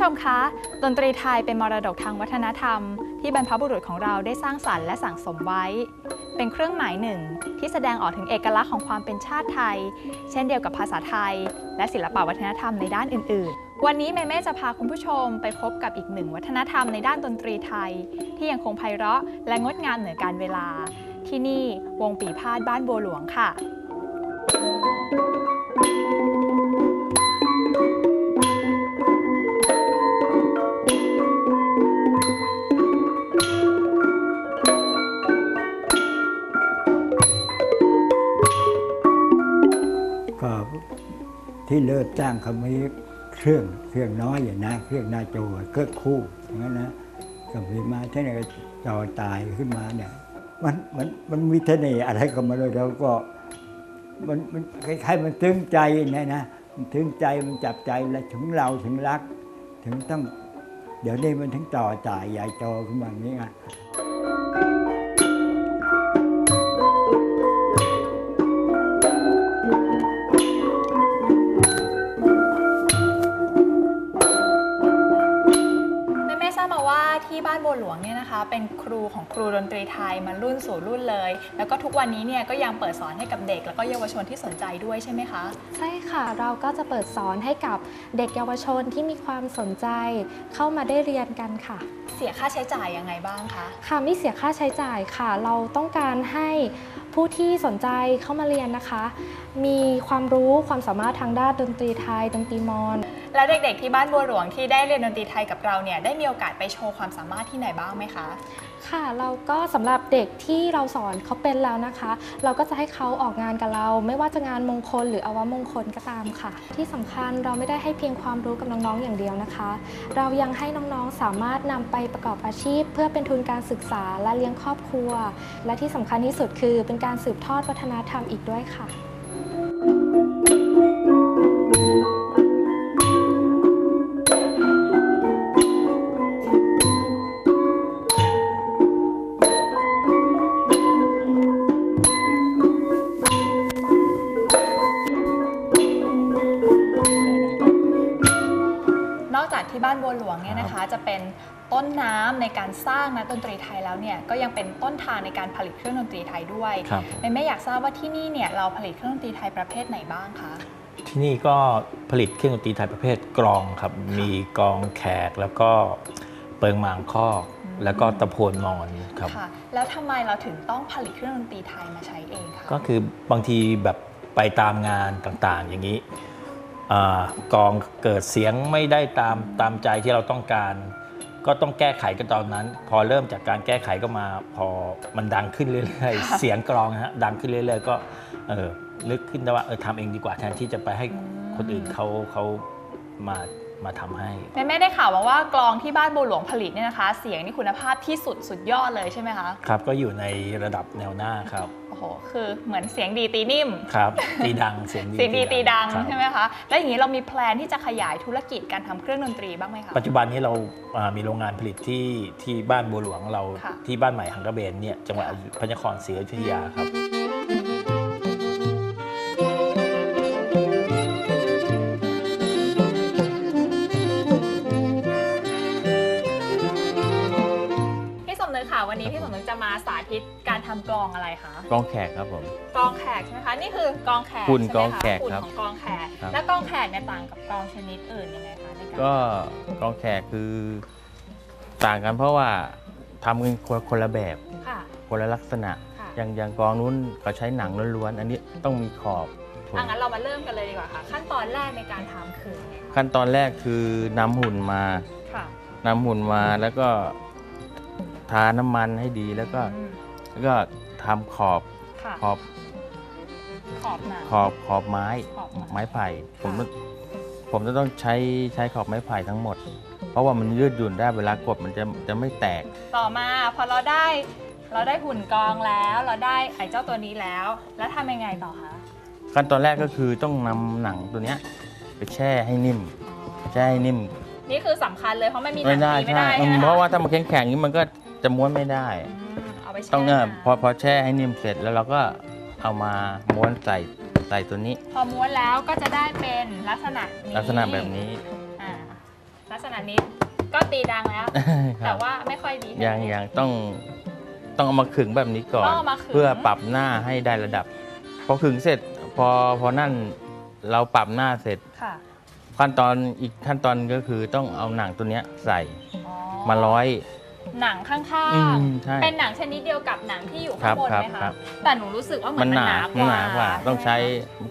คุณผู้ชมคะ ดนตรีไทยเป็นมรดกทางวัฒนธรรม ที่บรรพบุรุษของเราได้สร้างสรรค์และสั่งสมไว้ เป็นเครื่องหมายหนึ่ง ที่แสดงออกถึงเอกลักษณ์ของความเป็นชาติไทย เช่นเดียวกับภาษาไทย และศิลปวัฒนธรรมในด้านอื่น ๆ วันนี้แม่แม่จะพาคุณผู้ชมไปพบกับอีกหนึ่งวัฒนธรรมในด้านดนตรีไทย ที่ยังคงไพเราะและงดงามเหนือการเวลา ที่นี่วงปีพาดบ้านบัวหลวงค่ะ ที่เลิศจ้างเขามีเครื่องเครื่องน้อยอย่างนะเครื่องหนาโจเครื่องคู่อย่างนั้นนะก็มีมาเท่านี้ก็จอตายขึ้นมาเนี่ยมันมันมันมีเสน่ห์อะไรก็มาเลยเราก็มันมันคล้ายๆมันตึงใจนะนะมันตึงใจมันจับใจแล้วถึงเราถึงรัก ถึงต้อง เดี๋ยวนี้มันถึงต่อจ่ายใหญ่โตขึ้นมาอย่างนี้ไง บ้านบัวหลวงเนี่ยนะคะ เป็นครูของครูดนตรีไทยมารุ่นสู่รุ่นเลย แล้วก็ทุกวันนี้เนี่ยก็ยังเปิดสอนให้กับเด็ก แล้วก็เยาวชนที่สนใจด้วยใช่ไหมคะ ใช่ค่ะเราก็จะเปิดสอนให้กับเด็กเยาวชนที่มีความสนใจ เข้ามาได้เรียนกันค่ะ เสียค่าใช้จ่ายยังไงบ้างคะค่ะไม่เสียค่าใช้จ่ายค่ะ เราต้องการให้ ผู้ที่สนใจเข้ามาเรียนนะคะ มีความรู้ความสามารถทางด้านดนตรีไทยดนตรีมอญแล้วเด็กๆที่บ้านบัวหลวงที่ได้เรียนดนตรีไทยกับเราเนี่ยได้มีโอกาสไปโชว์ความสามารถที่ไหนบ้างไหมคะ ค่ะเราก็สำหรับเด็กที่เราสอนเขาเป็นแล้วนะคะ เราก็จะให้เขาออกงานกับเรา ไม่ว่าจะงานมงคลหรืออวมงคลก็ตามค่ะ ที่สำคัญเราไม่ได้ให้เพียงความรู้กับน้องๆอย่างเดียวนะคะ เรายังให้น้องๆสามารถนำไปประกอบอาชีพ เพื่อเป็นทุนการศึกษาและเลี้ยงครอบครัว และที่สำคัญที่สุดคือเป็นการสืบทอดวัฒนธรรมอีกด้วยค่ะ จะเป็นต้นน้ำในการสร้างนักดนตรีไทยแล้วเนี่ยก็ยังเป็นต้นทางในการผลิตเครื่องดนตรีไทยด้วยครับแม่แม่อยากทราบว่าที่นี่เนี่ยเราผลิตเครื่องดนตรีไทยประเภทไหนบ้างคะที่นี่ก็ผลิตเครื่องดนตรีไทยประเภทกลองครับมีกลองแขกแล้วก็เปิงหมางคอกแล้วก็ตะโพนมอนครับค่ะแล้วทำไมเราถึงต้องผลิตเครื่องดนตรีไทยมาใช้เองคะก็คือบางทีแบบไปตามงานต่างๆ อย่างนี้อ่า กลองเกิดเสียงไม่ได้ตามตามใจที่เราต้องการ ก็ต้องแก้ไขกันตอนนั้น พอเริ่มจากการแก้ไขก็มา พอมันดังขึ้นเรื่อยๆ เสียงกลองนะฮะดังขึ้นเรื่อย ๆ ก็เออนึกขึ้นได้ว่าเออทำเองดีกว่าแทนที่จะไปให้คนอื่นเขาเขามา มาทำให้แม่แม่ได้ข่าวมาว่ากลองที่บ้านบัวหลวงผลิตเนี่ยนะคะ เสียงนี่คุณภาพที่สุดสุดยอดเลยใช่ไหมคะครับก็อยู่ในระดับแนวหน้าครับโอ้โหคือเหมือนเสียงดีตีนิ่มครับตีดังเสียงดีเสียงดีตีดังครับใช่ไหมคะแล้วอย่างนี้เรามีแพลนที่จะขยายธุรกิจการทำเครื่องดนตรีบ้างไหมคะปัจจุบันนี้เราอ่ามีโรงงานผลิตที่ที่บ้านบัวหลวงเราค่ะที่บ้านใหม่หังกระเบนเนี่ยจังหวัดพระนครศรีอยุธยาครับ องอะไรคะกองแขกครับผมกลองแขกใช่ไหมคะนี่คือกลองแขกหุ่นใช่ไหมกลองแขกหุ่นครับของกลองแขกครับ แล้วกลองแขกเนี่ยต่างกับกลองชนิดอื่นยังไงคะในการก็กองแขกคือต่างกันเพราะว่าทำกันคนคนละแบบค่ะคนละลักษณะ ค่ะอย่างอย่างกองนู้นเขาใช้หนังล้วนๆอันนี้ต้องมีขอบถูกอะงั้นเรามาเริ่มกันเลยดีกว่าค่ะขั้นตอนแรกในการทำคือยังไงคะขั้นตอนแรกคือนำหุ่นมาค่ะนำหุ่นมาแล้วก็ทาน้ำมันให้ดีแล้วก็อืมแล้วก็ ทำขอบค่ะขอบขอบหนัง ขอบขอบไม้ ขอบไม้ ไม้ไผ่ ผมค่ะผมจะต้องใช้ใช้ขอบไม้ไผ่ทั้งหมด เพราะว่ามันยืดหยุ่นได้เวลากดมันจะจะไม่แตก ต่อมาพอเราได้เราได้หุ่นกลองแล้ว เราได้ไอ้เจ้าตัวนี้แล้ว แล้วทำยังไงต่อคะขั้นตอนแรกก็คือต้องนำหนังตัวเนี้ยไปแช่ให้นิ่มแช่ให้นิ่มนี่คือสำคัญเลยเพราะไม่มีหนัไม่งได้ตีไม่ใช่ได้อืใช่มไหมเพราะว่าคะถ้ามันแข็งแข็งๆอย่างนี้มันก็จะม้วนไม่ได้ อืมเอาไป แช่ต้องเนี่ยน้ำพอพอแช่ให้นิ่มเสร็จแล้วเราก็เอามาม้วนใส่ใส่ตัวนี้ พอม้วนแล้วก็จะได้เป็นลักษณะนี้ลักษณะแบบนี้ อ่าลักลักษณะนี้ก็ตีดังแล้ว คแต่รับว่าไม่ค่อยดียังยังต้องต้องเอามาขึงแบบนี้ก่อน ต้องเอามาขึง เพื่อปรับหน้าให้ได้ระดับ พอขึงเสร็จ พอพอนั่นเราปรับหน้าเสร็จ ค่ะขั้นตอนอีกขั้นตอนก็คือต้องเอาหนังตัวเนี้ยใส่อ๋อมาร้อย หนังข้างอืมใช่ ๆ เป็นหนังชนิดเดียวกับหนังที่อยู่ครัข้างบบนครับไหมครัคะบ แต่หนูรู้สึกว่าเหมืมัอนนหมันนาหนากว่าหนากว่าต้องใช้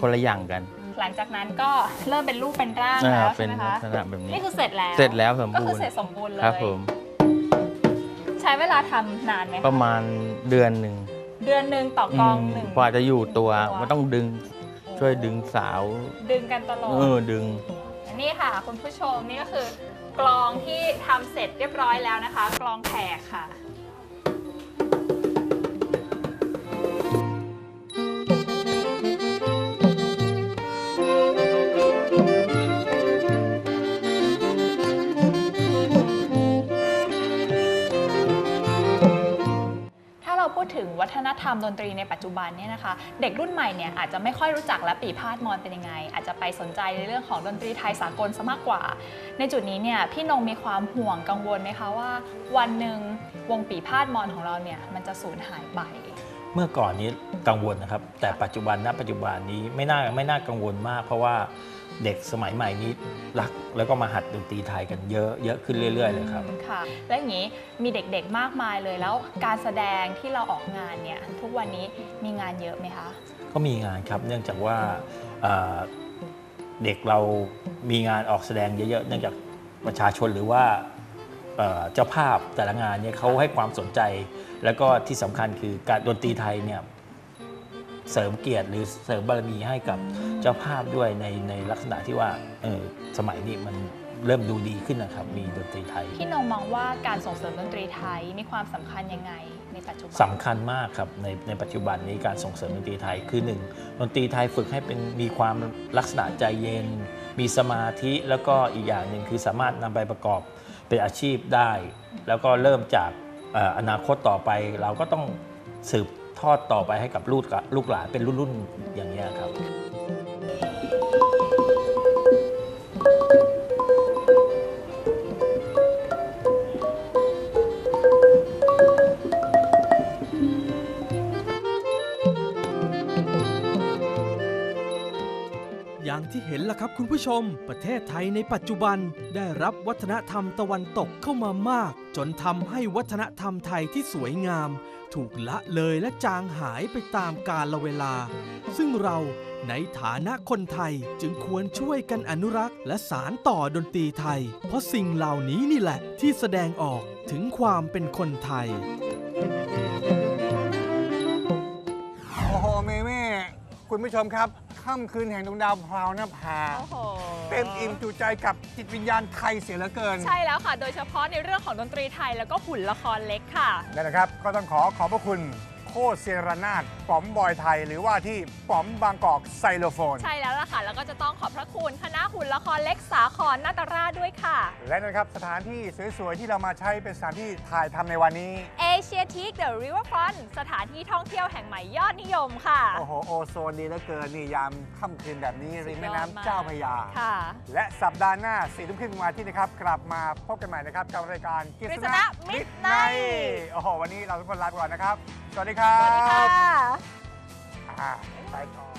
คนละอย่างกันหลังจากนั้นก็เริ่มเป็นรูปเป็นร่างอ่าแล้วเป็ใช่นไหมลัคะกษณะแบบนี้ นี่คือเสร็จแล้วเสร็จแล้วสมก็บูคือรณ์เสร็จสมบูรณ์เลยครับผมใช้เวลาทำนานไหมคะประมาณเดือนหนึ่งเดือนหนึ่งต่อกองหนึ่ง กว่าจะอยู่ตัวตัวมันต้องดึงช่วยดึงสาว ดึงกันตลอดเออดึง นี่ค่ะ คุณผู้ชมนี่ก็คือกลองที่ทำเสร็จเรียบร้อยแล้วนะคะ กลองแขกค่ะ วัฒนธรรมดนตรีในปัจจุบันเนี่ยนะคะ เด็กรุ่นใหม่เนี่ยอาจจะไม่ค่อยรู้จักและปีพาดมอนเป็นยังไง อาจจะไปสนใจในเรื่องของดนตรีไทยสากลซะมากกว่า ในจุดนี้เนี่ยพี่นงมีความห่วงกังวลไหมคะว่า วันหนึ่งวงปีพาดมอนของเราเนี่ยมันจะสูญหายไปเมื่อก่อนนี้กังวลนะครับ แต่ปัจจุบันณปัจจุบันนี้ไม่น่าไม่น่ากังวลมาก เพราะว่า เด็กสมัยใหม่นี้รักแล้วก็มาหัดดนตรีไทยกันเยอะเยอะขึ้นเรื่อย ๆ เลยครับ ค่ะ และอย่างนี้มีเด็กๆมากมายเลยแล้วการแสดงที่เราออกงานเนี่ยทุกวันนี้มีงานเยอะไหมคะ ก็มีงานครับเนื่องจากว่าเอ่อเด็กเรามีงานออกแสดงเยอะๆเนื่องจากประชาชนหรือว่าเอ่อเจ้าภาพแต่ละงานเนี่ยเขาให้ความสนใจ แล้วก็ที่สำคัญคือการดนตรีไทยเนี่ย เสริมเกียรติหรือเสริมบารมีให้กับเจ้าภาพด้วยในในลักษณะที่ว่าเออสมัยนี้มันเริ่มดูดีขึ้นนะครับ มีดนตรีไทย พี่นงมองว่าการส่งเสริมดนตรีไทยมีความสำคัญยังไงในปัจจุบันสำคัญมากครับในในปัจจุบันนี้การส่งเสริมดนตรีไทยคือหนึ่งดนตรีไทยฝึกให้เป็นมีความลักษณะใจเย็น มีสมาธิแล้วก็อีกอย่างหนึ่งคือสามารถนำไปประกอบเป็นอาชีพได้ แล้วก็เริ่มจากเอ่ออนาคตต่อไปเราก็ต้องสืบ ทอดต่อไปให้กับลูกลูกหลานเป็นรุ่นๆอย่างนี้ครับอย่างที่เห็นล่ะครับคุณผู้ชม ประเทศไทยในปัจจุบันได้รับวัฒนธรรมตะวันตกเข้ามามาก จนทำให้วัฒนธรรมไทยที่สวยงาม ถูกละเลยและจางหายไปตามกาลเวลา ซึ่งเราในฐานะคนไทยจึงควรช่วยกันอนุรักษ์และสารต่อดนตรีไทย เพราะสิ่งเหล่านี้นี่แหละที่แสดงออกถึงความเป็นคนไทย โอ้โหเมเม่คุณผู้ชมครับ ค่ำคืนแห่งดวงดาวพราวหน้าผาโอ้โหเต็มอิ่มจูใจกับจิตวิญญาณไทยเสียเหลือเกิน ใช่แล้วค่ะ โดยเฉพาะในเรื่องของดนตรีไทยแล้วก็หุ่นละครเล็กค่ะ นั่นแหละครับ ก็ต้องขอขอบพระคุณโคตร เซียรานาดป๋อมบอยไทย หรือว่าที่ป๋อมบางกอกไซโลโฟน ใช่แล้วล่ะค่ะ แล้วก็จะต้องขอบพระคุณคณะหุ่นละครเล็กสาครนาตราชด้วยค่ะ และนะครับสถานที่สวยๆ ที่เรามาใช้เป็นสถานที่ถ่ายทำในวันนี้ เอเชียทีคเดอะริเวอร์ฟรอนสถานที่ท่องเที่ยวแห่งใหม่ยอดนิยมค่ะ โอ้โห โอโซนดีเหลือเกินนี่ยามค่ำคืนแบบนี้ริมแม่สุดยอดมากน้ำเจ้าพระยา ค่ะและสัปดาห์หน้าสี่ทุ่มครึ่งวันอาที่นะครับ กลับมาพบกันใหม่นะครับกับรายการกฤษณะ Midnight โอ้โหวันนี้เราทุกคนลาไปก่อนนะครับ สวัสดีครับสวัสดีค่ะ อ่าไปก่อน